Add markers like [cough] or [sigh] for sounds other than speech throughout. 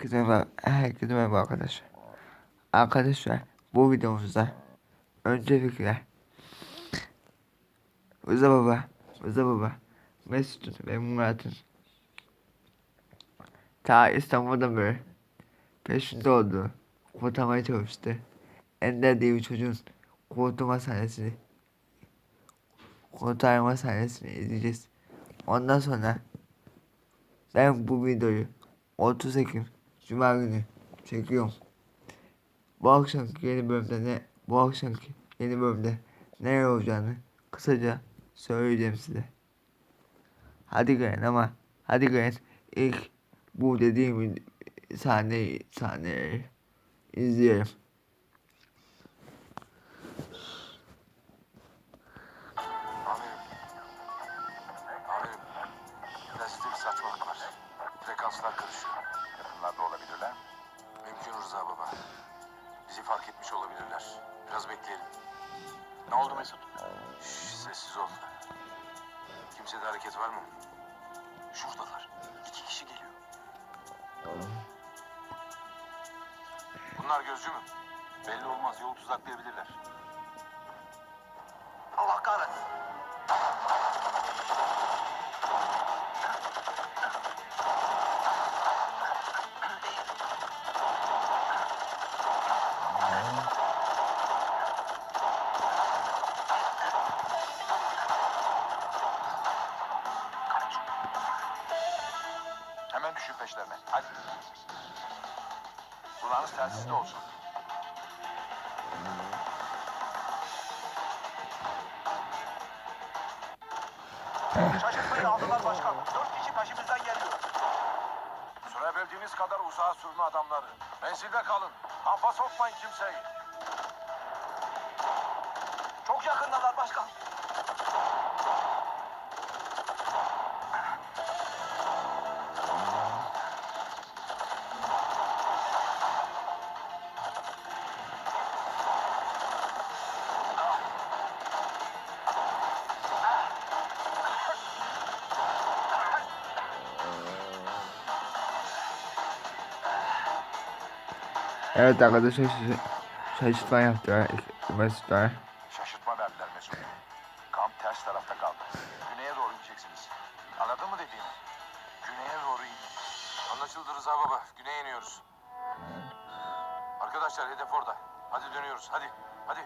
Herkese merhaba, herkese merhaba arkadaşlar. Arkadaşlar bu videomuzda öncelikle Rıza Baba, Rıza Baba, Mesut'un ve Murat'ın ta İstanbul'da böyle peşinde olduğu kurtarmaya çalıştı. Ender diye bir çocuğun kurtulma sahnesini kurtarma sahnesini izleyeceğiz. Ondan sonra ben bu videoyu 30 Ekim Cuma günü çekiyorum. Bu akşamki yeni bölümde ne bu akşamki yeni bölümde ne olacağını kısaca söyleyeceğim size. Hadi gelin ama hadi gelin ilk bu dediğim sahneyi sahneyi izleyelim. Hareket var mı? Şuradalar. İki kişi geliyor. Bunlar gözcü mü? Belli olmaz. Yol tuzaklayabilirler. Allah kahretsin. Düşün peşlerine. Hadi. Kulağınız telsizde olsun. Şaşırtmayı aldılar başkan. Dört kişi peşimizden geliyor. Sürebildiğiniz kadar uzağa sürme adamları. Menzilde kalın. Kampa sokmayın kimseyi. Çok yakındalar başkan. Evet arkadaşlar şaşı- şaşırtma yaptılar Mesutlar. Şaşırtma verdiler Mesut. Kamp ters tarafta kaldı. Güneye doğru ineceksiniz. Anladın mı dediğimi? Güneye doğru in. Anlaşıldı Rıza baba. Güneye iniyoruz. Arkadaşlar hedef orada. Hadi dönüyoruz. Hadi. Hadi.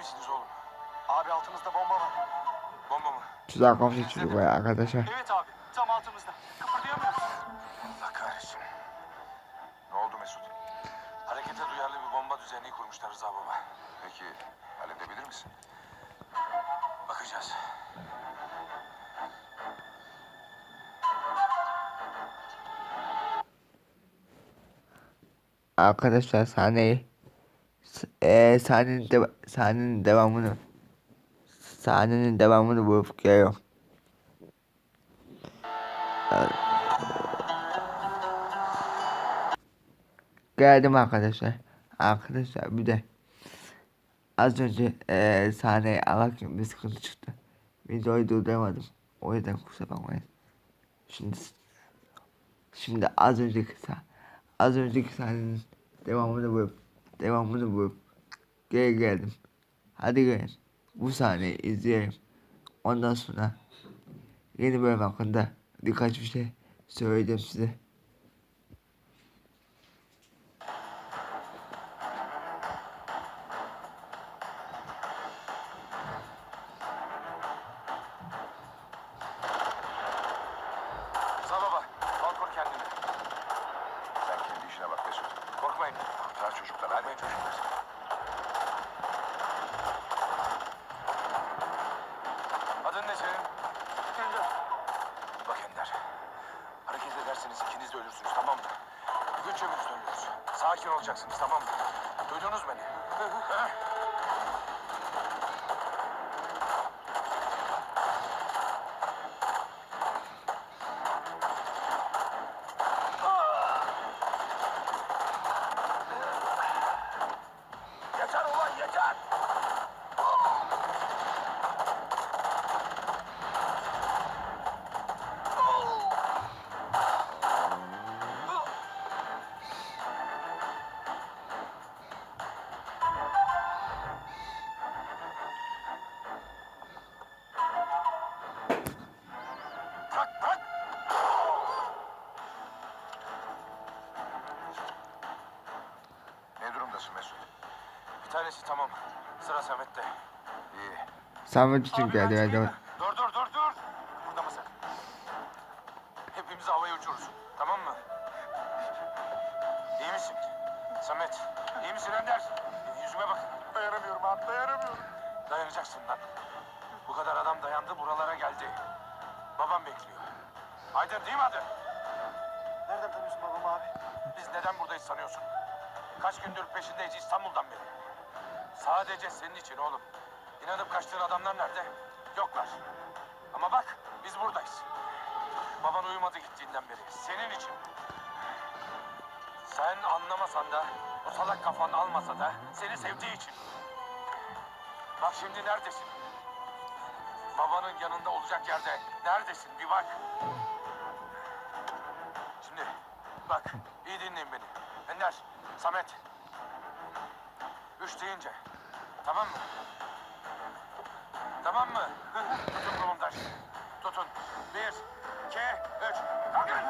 Misiniz oğlum? Abi altımızda bomba var. Bomba mı? Tuzak komşu çocuk var arkadaşlar. Evet abi, tam altımızda. Kıpırdayamıyoruz. Allah kahretsin. Ne oldu Mesut? Harekete duyarlı bir bomba düzeni kurmuşlar Rıza baba. Peki halledebilir misin? Bakacağız. Arkadaşlar sahneyi eee sahnenin, de, sahnenin devamını sahnenin devamını bulup geliyorum. Geldim arkadaşlar. Arkadaşlar bir de az önce eee sahneyi alırken bir sıkıntı çıktı. Videoyu durduramadım. O yüzden kusura bakmayın. Şimdi şimdi az önceki sah az önceki sahnenin devamını bulup devamını bulup geri geldim. Hadi gelin bu sahneyi izleyelim. Ondan sonra yeni bölüm hakkında birkaç bir şey söyleyeceğim size. De ölürüz. Sakin olacaksınız tamam mı? Duydunuz beni? [laughs] tamam. Sıra Samet'te. İyi. Samet için geldi ben mı? Dur dur dur dur. Burada mısın? Hepimizi havaya uçururuz. Tamam mı? İyi misin? Samet. iyi misin Ender? Yüzüme bak. Dayanamıyorum abi dayanamıyorum. Dayanacaksın lan. Bu kadar adam dayandı buralara geldi. Babam bekliyor. Aydın değil mi adı? Nereden tanıyorsun babamı abi? Biz neden buradayız sanıyorsun? Kaç gündür peşindeyiz İstanbul'dan beri. Sadece senin için oğlum. İnanıp kaçtığın adamlar nerede? Yoklar. Ama bak biz buradayız. Baban uyumadı gittiğinden beri. Senin için. Sen anlamasan da, o salak kafan almasa da seni sevdiği için. Bak şimdi neredesin? Babanın yanında olacak yerde neredesin bir bak. Şimdi bak iyi dinleyin beni. Ender, Samet. Üç deyince. Tamam mı? Tamam mı? Tutun kolumdan. Tutun. Bir, iki, üç. Kalkın.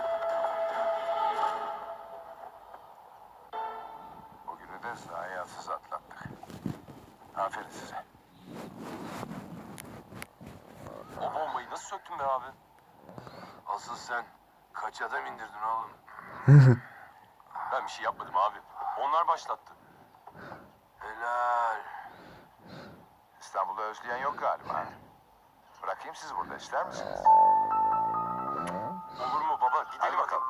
O günü de zayiatsız atlattık. Aferin size. O bombayı nasıl söktün be abi? Asıl sen kaç adam indirdin oğlum? [laughs] ben bir şey yapmadım abi. Onlar başlattı. Helal. İstanbul'da özleyen yok galiba. Bırakayım sizi burada ister misiniz? Olur mu baba? Gidelim bakalım.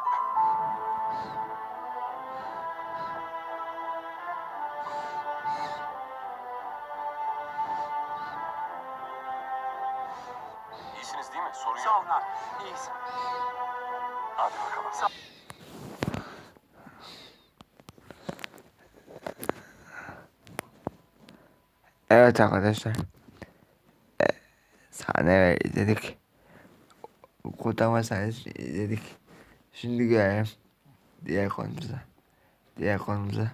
İyisiniz değil mi? Sorun Sağ olun abi. İyiyiz. Hadi bakalım. Evet arkadaşlar. E, sahne izledik. Kurtarma sahnesini izledik. Şimdi gelelim diğer konumuza. Diğer konumuza.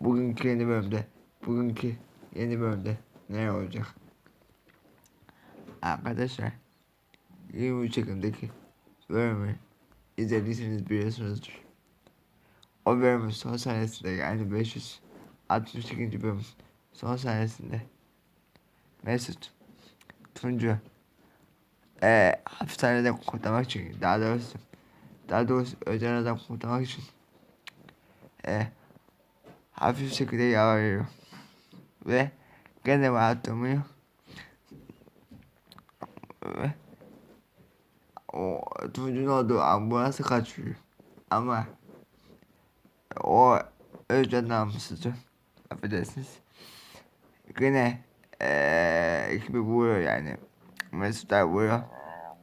Bugünkü yeni bölümde, bugünkü yeni bölümde ne olacak? Arkadaşlar 23 Ekim'deki bölümü izlediyseniz biliyorsunuzdur. O bölümün son sahnesinde yani 562. bölüm son sahnesinde Mesut Tuncu. Eee hapishaneden kurtarmak için daha doğrusu daha doğrusu özel adam kurtarmak için eee hafif şekilde yalvarıyor ve gene rahat durmuyor ve o Tuncu'nun olduğu ambulansı kaçıyor. Ama o özel namussuzdu affedersiniz yine eee ekibi vuruyor yani Mesutlar vuruyor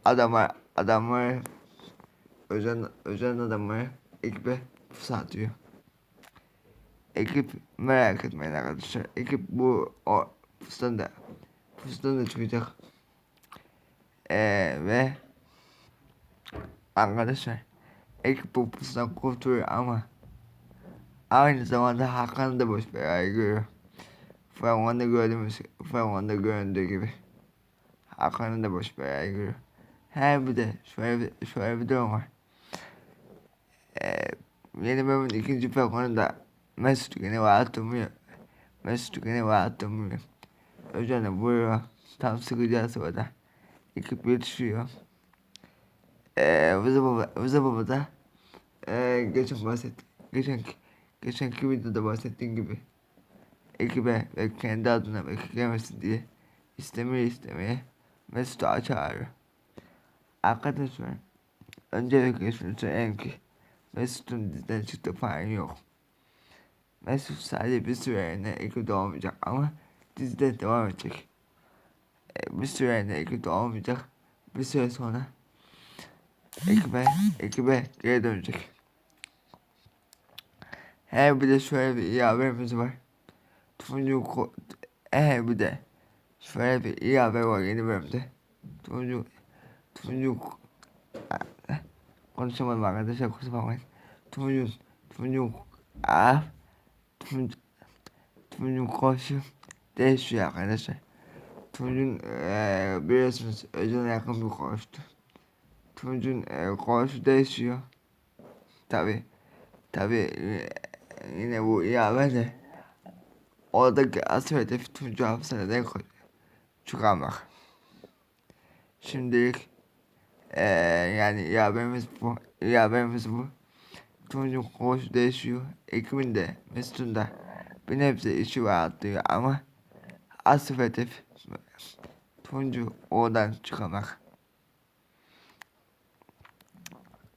adamı adamı özel, özel adamları ekibe satıyor. Ekip merak etmeyin arkadaşlar. Ekip bu o fıstığın da fıstığın da çıkacak. Ee, ve arkadaşlar ekip bu fıstığın kurtuluyor ama aynı zamanda Hakan'ı da boş belaya görüyor. Fragmanda gördüğümüz, fragmanda göründüğü gibi. Hakan'ı da boş belaya görüyor. Her bir de şöyle bir, şöyle bir durum var. Ee, yeni bölümün ikinci fragmanında Mesut yine rahat durmuyor. Mesut yine rahat durmuyor. Özellikle vuruyor. Tam sıkacağı sırada. Ekip yetişiyor. Ee, Rıza Baba, Rıza Baba da ee, geçen bahset, geçen, geçenki videoda bahsettiğim gibi ekibe ve kendi adına beklemesin diye istemeye istemeye Mesut'u çağırıyor. Arkadaşlar öncelikle şunu söyleyeyim ki Mesut'un diziden çıktı falan yok. Mesut sadece bir süreliğine ekipte olmayacak ama dizide devam edecek. E, bir süreliğine ekipte olmayacak. Bir süre sonra ekibe, ekibe geri dönecek. Her bir de şöyle bir iyi haberimiz var. Turuncu ko- eğer bir de şöyle bir iyi haber var yeni bölümde. Turuncu turuncu konuşamadım arkadaşlar kusura bakmayın. Turuncu turuncu ah turuncu turuncu koşu değişiyor arkadaşlar. Turuncu eee biliyorsunuz özel yakın bir koştu. Turuncu'nun eee koşu değişiyor. Tabi tabi yine bu iyi haber de oradaki asıl hedefi Tuncu hapishaneden çıkarmak. Şimdilik eee yani iyi haberimiz bu. İyi haberimiz bu. Tuncu koşu değişiyor. Ekibin de Mesut'un da bir nebze işi rahatlıyor ama asıl hedef Tuncu oradan çıkarmak.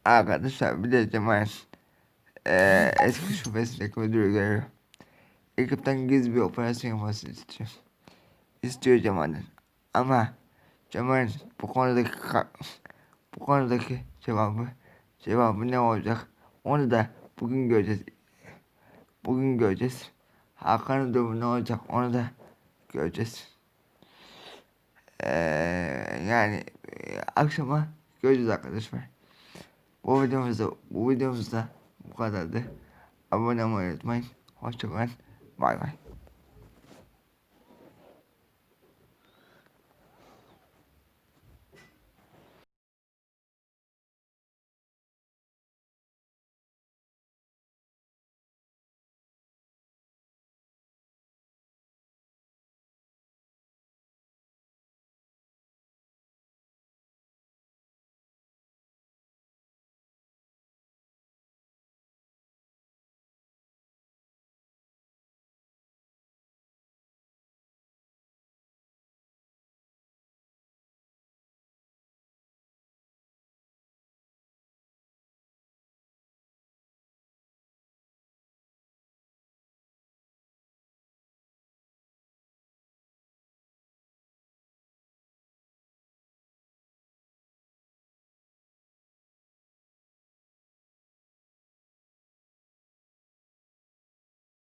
Arkadaşlar bir de Cemal eee eski şubesindeki müdürü görüyor. Ekipten gizli bir operasyon yapmasını istiyor. İstiyor Cemal'in. Ama Cemal'in bu konudaki bu konudaki cevabı cevabı ne olacak? Onu da bugün göreceğiz. Bugün göreceğiz. Hakan'ın durumu ne olacak? Onu da göreceğiz. Ee, yani e, akşama göreceğiz arkadaşlar. Bu videomuzda bu videomuzda bu kadardı. Abone olmayı unutmayın. Hoşçakalın. Bay bay.